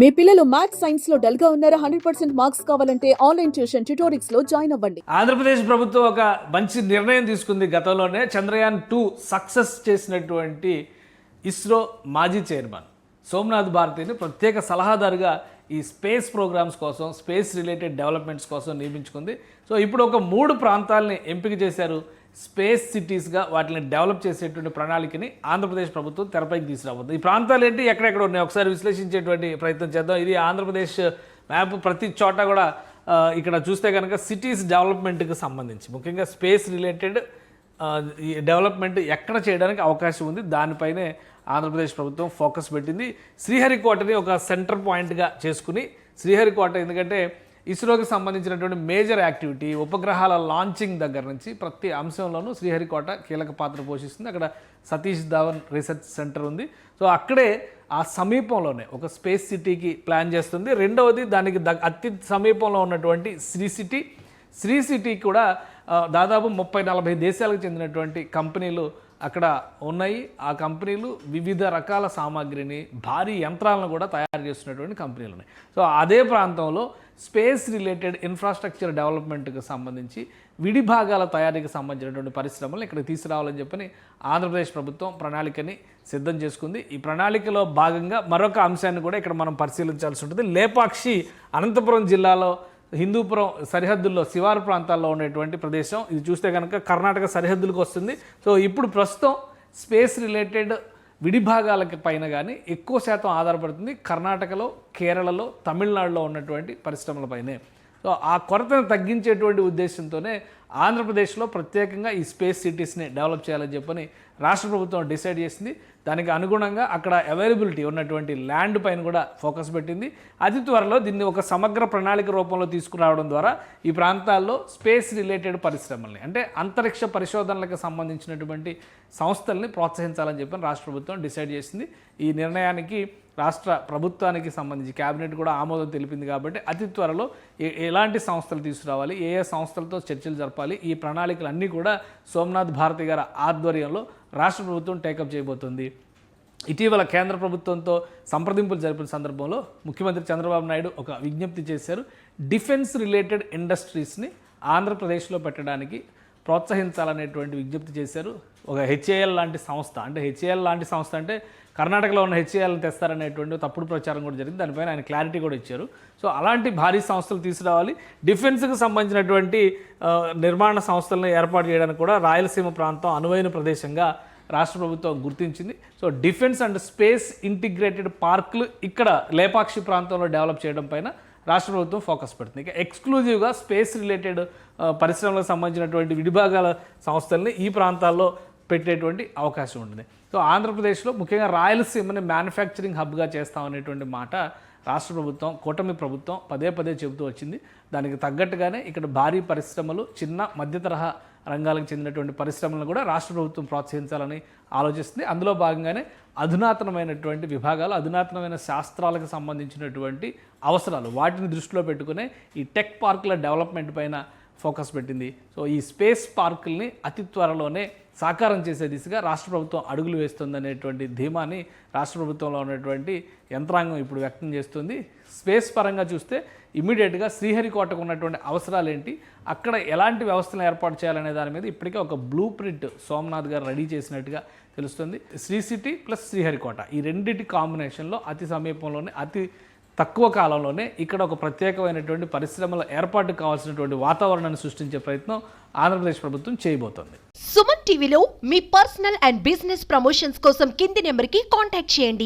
మీ పిల్లలు మ్యాథ్స్ సైన్స్లో డల్గా ఉన్నారా? హండ్రెడ్ పర్సెంట్ మార్క్స్ కావాలంటే ఆన్లైన్ ట్యూషన్ ట్యూటోరిక్స్లో జాయిన్ అవ్వండి. ఆంధ్రప్రదేశ్ ప్రభుత్వం ఒక మంచి నిర్ణయం తీసుకుంది గతంలోనే. చంద్రయాన్ టూ సక్సెస్ చేసినటువంటి ఇస్రో మాజీ చైర్మన్ సోమనాథ్ భారతిని ప్రత్యేక సలహాదారుగా ఈ స్పేస్ ప్రోగ్రామ్స్ కోసం స్పేస్ రిలేటెడ్ డెవలప్మెంట్స్ కోసం నియమించుకుంది. సో ఇప్పుడు ఒక మూడు ప్రాంతాలని ఎంపిక చేశారు స్పేస్ సిటీస్గా వాటిని డెవలప్ చేసేటువంటి ప్రణాళికని ఆంధ్రప్రదేశ్ ప్రభుత్వం తెరపైకి తీసుకురాబోతుంది. ఈ ప్రాంతాలు ఏంటి ఎక్కడెక్కడ ఉన్నాయి? ఒకసారి విశ్లేషించేటువంటి ప్రయత్నం చేద్దాం. ఇది ఆంధ్రప్రదేశ్ మ్యాప్ ప్రతి చోట కూడా ఇక్కడ చూస్తే కనుక సిటీస్ డెవలప్మెంట్కి సంబంధించి. ముఖ్యంగా స్పేస్ రిలేటెడ్ ఈ డెవలప్మెంట్ ఎక్కడ చేయడానికి అవకాశం ఉంది? దానిపైనే ఆంధ్రప్రదేశ్ ప్రభుత్వం ఫోకస్ పెట్టింది. శ్రీహరికోటని ఒక సెంటర్ పాయింట్గా చేసుకుని శ్రీహరికోట ఎందుకంటే ఇస్రోకి సంబంధించినటువంటి మేజర్ యాక్టివిటీ ఉపగ్రహాల లాంచింగ్ దగ్గర నుంచి ప్రతి అంశంలోనూ శ్రీహరికోట కీలక పాత్ర పోషిస్తుంది. అక్కడ సతీష్ ధావన్ రీసెర్చ్ సెంటర్ ఉంది. సో అక్కడే ఆ సమీపంలోనే ఒక స్పేస్ సిటీకి ప్లాన్ చేస్తుంది. రెండవది దానికి ద అతి సమీపంలో ఉన్నటువంటి శ్రీ సిటీ. శ్రీ సిటీ కూడా దాదాపు ముప్పై నలభై దేశాలకు చెందినటువంటి కంపెనీలు అక్కడ ఉన్నాయి. ఆ కంపెనీలు వివిధ రకాల సామాగ్రిని భారీ యంత్రాలను కూడా తయారు చేస్తున్నటువంటి కంపెనీలు ఉన్నాయి. సో అదే ప్రాంతంలో స్పేస్ రిలేటెడ్ ఇన్ఫ్రాస్ట్రక్చర్ డెవలప్మెంట్కి సంబంధించి విడి భాగాల తయారీకి సంబంధించినటువంటి పరిశ్రమలు ఇక్కడికి తీసుకురావాలని చెప్పని ఆంధ్రప్రదేశ్ ప్రభుత్వం ప్రణాళికని సిద్ధం చేసుకుంది. ఈ ప్రణాళికలో భాగంగా మరొక అంశాన్ని కూడా ఇక్కడ మనం పరిశీలించాల్సి ఉంటుంది. లేపాక్షి అనంతపురం జిల్లాలో హిందూపురం సరిహద్దుల్లో శివారు ప్రాంతాల్లో ఉండేటువంటి ప్రదేశం. ఇది చూస్తే కనుక కర్ణాటక సరిహద్దులకు వస్తుంది. సో ఇప్పుడు ప్రస్తుతం స్పేస్ రిలేటెడ్ విడిభాగాలకి పైన కానీ ఎక్కువ శాతం ఆధారపడుతుంది కర్ణాటకలో కేరళలో తమిళనాడులో ఉన్నటువంటి పరిశ్రమలపైనే సో ఆ కొరతను తగ్గించేటువంటి ఉద్దేశంతోనే ఆంధ్రప్రదేశ్లో ప్రత్యేకంగా ఈ స్పేస్ సిటీస్ని డెవలప్ చేయాలని చెప్పని రాష్ట్ర ప్రభుత్వం డిసైడ్ చేసింది. దానికి అనుగుణంగా అక్కడ అవైలబిలిటీ ఉన్నటువంటి ల్యాండ్ పైన కూడా ఫోకస్ పెట్టింది. అతి త్వరలో దీన్ని ఒక సమగ్ర ప్రణాళిక రూపంలో తీసుకురావడం ద్వారా ఈ ప్రాంతాల్లో స్పేస్ రిలేటెడ్ పరిశ్రమల్ని అంటే అంతరిక్ష పరిశోధనలకు సంబంధించినటువంటి సంస్థల్ని ప్రోత్సహించాలని చెప్పని రాష్ట్ర ప్రభుత్వం డిసైడ్ చేసింది. ఈ నిర్ణయానికి రాష్ట్ర ప్రభుత్వానికి సంబంధించి కేబినెట్ కూడా ఆమోదం తెలిపింది కాబట్టి అతి త్వరలో ఏ- ఎలాంటి సంస్థలు తీసుకురావాలి ఏ ఏ సంస్థలతో చర్చలు జరపాలి ఈ ప్రణాళికలు అన్నీ కూడా సోమనాథ్ భారతి గారి ఆధ్వర్యంలో రాష్ట్ర ప్రభుత్వం టేకప్ చేయబోతుంది. ఇటీవల కేంద్ర ప్రభుత్వంతో సంప్రదింపులు జరిపిన సందర్భంలో ముఖ్యమంత్రి చంద్రబాబు నాయుడు ఒక విజ్ఞప్తి చేశారు. డిఫెన్స్ రిలేటెడ్ ఇండస్ట్రీస్ని ఆంధ్రప్రదేశ్లో పెట్టడానికి ప్రోత్సహించాలనేటువంటి విజ్ఞప్తి చేశారు. ఒక హెచ్ఏఎల్ లాంటి సంస్థ. అంటే హెచ్ఏఎల్ లాంటి సంస్థ అంటే కర్ణాటకలో ఉన్న హెచ్ఏఎల్ని తెస్తారనేటువంటి తప్పుడు ప్రచారం కూడా జరిగింది. దానిపైన ఆయన క్లారిటీ కూడా ఇచ్చారు. సో అలాంటి భారీ సంస్థలు తీసుకురావాలి. డిఫెన్స్కి సంబంధించినటువంటి నిర్మాణ సంస్థలను ఏర్పాటు చేయడానికి కూడా రాయలసీమ ప్రాంతం అనువైన ప్రదేశంగా రాష్ట్ర ప్రభుత్వం గుర్తించింది. So defence and space integrated పార్కులు ఇక్కడ లేపాక్షి ప్రాంతంలో డెవలప్ చేయడం పైన రాష్ట్ర ప్రభుత్వం ఫోకస్ పెడుతుంది. ఇక ఎక్స్క్లూజివ్గా స్పేస్ రిలేటెడ్ పరిశ్రమలకు సంబంధించినటువంటి విడిభాగాల సంస్థల్ని ఈ ప్రాంతాల్లో పెట్టేటువంటి అవకాశం ఉంటుంది. సో ఆంధ్రప్రదేశ్లో ముఖ్యంగా రాయలసీమని మ్యానుఫ్యాక్చరింగ్ హబ్గా చేస్తామనేటువంటి మాట రాష్ట్ర ప్రభుత్వం కూటమి ప్రభుత్వం పదే పదే చెబుతూ వచ్చింది. దానికి తగ్గట్టుగానే ఇక్కడ భారీ పరిశ్రమలు చిన్న మధ్య తరహా రంగాలకు చెందినటువంటి పరిశ్రమలను కూడా రాష్ట్ర ప్రభుత్వం ప్రోత్సహించాలని ఆలోచిస్తుంది. అందులో భాగంగానే అధునాతనమైనటువంటి విభాగాలు అధునాతనమైన శాస్త్రాలకు సంబంధించినటువంటి అవసరాలు వాటిని దృష్టిలో పెట్టుకునే ఈ టెక్ పార్కుల డెవలప్మెంట్ పైన ఫోకస్ పెట్టింది. సో ఈ స్పేస్ పార్కుల్ని అతి త్వరలోనే సాకారం చేసే దిశగా రాష్ట్ర ప్రభుత్వం అడుగులు వేస్తుందనేటువంటి ధీమాని రాష్ట్ర ప్రభుత్వంలో ఉన్నటువంటి యంత్రాంగం ఇప్పుడు వ్యక్తం చేస్తుంది. స్పేస్ పరంగా చూస్తే ఇమీడియట్గా శ్రీహరికోటకు ఉన్నటువంటి అవసరాలు ఏంటి అక్కడ ఎలాంటి వ్యవస్థలు ఏర్పాటు చేయాలనే దాని మీద ఇప్పటికే ఒక బ్లూ ప్రింట్ సోమనాథ్ గారు రెడీ చేసినట్టుగా తెలుస్తుంది. శ్రీ సిటీ ప్లస్ శ్రీహరికోట ఈ రెండింటి కాంబినేషన్లో అతి సమీపంలోనే అతి తక్కువ కాలంలోనే ఇక్కడ ఒక ప్రత్యేకమైనటువంటి పరిశ్రమల ఏర్పాటు కావాల్సినటువంటి వాతావరణాన్ని సృష్టించే ప్రయత్నం ఆంధ్రప్రదేశ్ ప్రభుత్వం చేయబోతోంది. సుమన్ టీవీలో మీ పర్సనల్ అండ్ బిజినెస్ ప్రమోషన్స్ కోసం కింది నెంబర్కి కాంటాక్ట్ చేయండి.